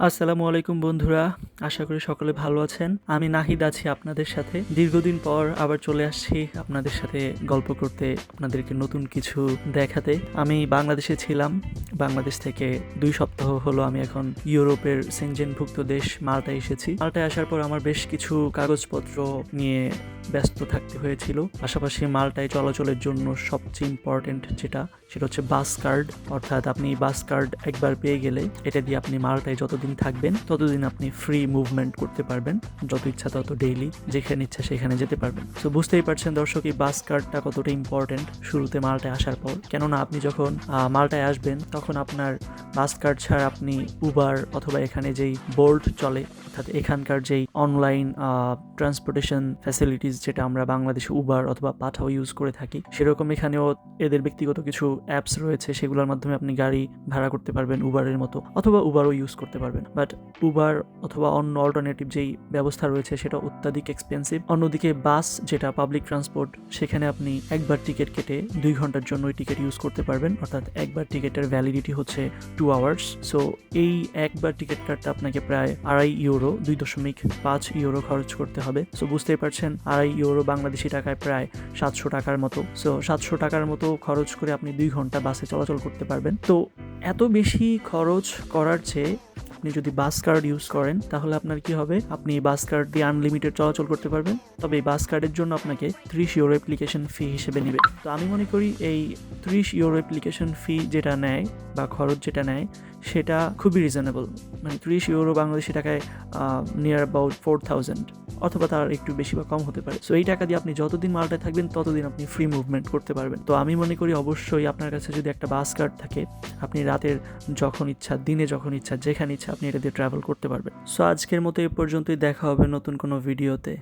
আসসালামু আলাইকুম বন্ধুরা, আশা করি সকলে ভালো আছেন। আমি নাহিদ আছি আপনাদের সাথে। দীর্ঘদিন পর আবার চলে আসছি আপনাদের সাথে গল্প করতে, আপনাদেরকে নতুন কিছু দেখাতে। আমি বাংলাদেশে ছিলাম। বাংলাদেশ থেকে দুই সপ্তাহ হলো আমি এখন ইউরোপের সেনজেনভুক্ত দেশ মাল্টায় এসেছি। মাল্টায় আসার পর আমার বেশ কিছু কাগজপত্র নিয়ে ব্যস্ত থাকতে হয়েছিল। পাশাপাশি মাল্টায় চলাচলের জন্য সবচেয়ে ইম্পর্টেন্ট যেটা, সেটা হচ্ছে বাস কার্ড। অর্থাৎ আপনি বাস কার্ড একবার পেয়ে গেলে, এটা দিয়ে আপনি মাল্টায় যতদিন থাকবেন, ততদিন আপনি ফ্রি মুভমেন্ট করতে পারবেন। যত ইচ্ছা তত ডেইলি যেখানে ইচ্ছা সেখানে যেতে পারবেন। তো বুঝতেই পারছেন দর্শক, এই বাস কার্ডটা কতটা ইম্পর্টেন্ট শুরুতে মাল্টায় আসার পর। কেননা আপনি যখন মালটায় আসবেন, তখন আপনার বাস কার্ড ছাড়া আপনি উবার অথবা এখানে যেই বোল্ট চলে, অর্থাৎ এখানকার যেই অনলাইন ট্রান্সপোর্টেশন ফ্যাসিলিটিস যেটা আমরা বাংলাদেশে উবার অথবা পাঠাও ইউজ করে থাকি, সেরকম এখানেও এদের ব্যক্তিগত কিছু অ্যাপস রয়েছে, সেগুলোর মাধ্যমে আপনি গাড়ি ভাড়া করতে পারবেন উবারের মতো, অথবা উবারও ইউজ করতে পারবেন। বাট উবার অথবা অন্য অল্টারনেটিভ যেই ব্যবস্থা রয়েছে সেটা অত্যাধিক এক্সপেন্সিভ অন্যদিকে বাস যেটা পাবলিক ট্রান্সপোর্ট সেখানে আপনি একবার টিকিট কেটে দুই ঘণ্টার জন্য ওই টিকিট ইউজ করতে পারবেন। অর্থাৎ একবার টিকিটের ভ্যালিডিটি হচ্ছে টু আওয়ার্স সো এই একবার টিকিট কাটতে আপনাকে প্রায় আড়াই ইউরো দুই দশমিক পাঁচ ইউরো খরচ করতে হবে। সো বুঝতেই পারছেন, আড়াই ইউরো বাংলাদেশি টাকায় প্রায় সাতশো টাকার মতো। সো সাতশো টাকার মতো খরচ করে আপনি দুই ঘণ্টা বাসে চলাচল করতে পারবেন। তো এত বেশি খরচ করার চেয়ে আপনি যদি বাস কার্ড ইউজ করেন, তাহলে আপনার কি হবে? আপনি এই বাস কার্ড দিয়ে আনলিমিটেড চলাচল করতে পারবেন। তবে এই বাস কার্ডের জন্য আপনাকে ত্রিশ ইউরো অ্যাপ্লিকেশন ফি হিসেবে নেবে। তো আমি মনে করি এই ত্রিশ ইউরো অ্যাপ্লিকেশন ফি যেটা নেয় বা খরচ যেটা নেয় সেটা খুবই রিজনেবল মানে ত্রিশ ইউরো বাংলাদেশি টাকায় নিয়ার অ্যাবাউট ফোর থাউজেন্ড অথবা তার একটু বেশি বা কম হতে পারে। সো এই টাকা দিয়ে আপনি যতদিন মালটায় থাকবেন, ততদিন আপনি ফ্রি মুভমেন্ট করতে পারবেন। তো আমি মনে করি অবশ্যই আপনার কাছে যদি একটা বাস কার্ড থাকে, আপনি রাতের যখন ইচ্ছা, দিনে যখন ইচ্ছা, যেখানে ইচ্ছা, আপনি এটা দিয়ে ট্রাভেল করতে পারবেন। সো আজকের মতো এ পর্যন্তই। দেখা হবে নতুন কোনো ভিডিওতে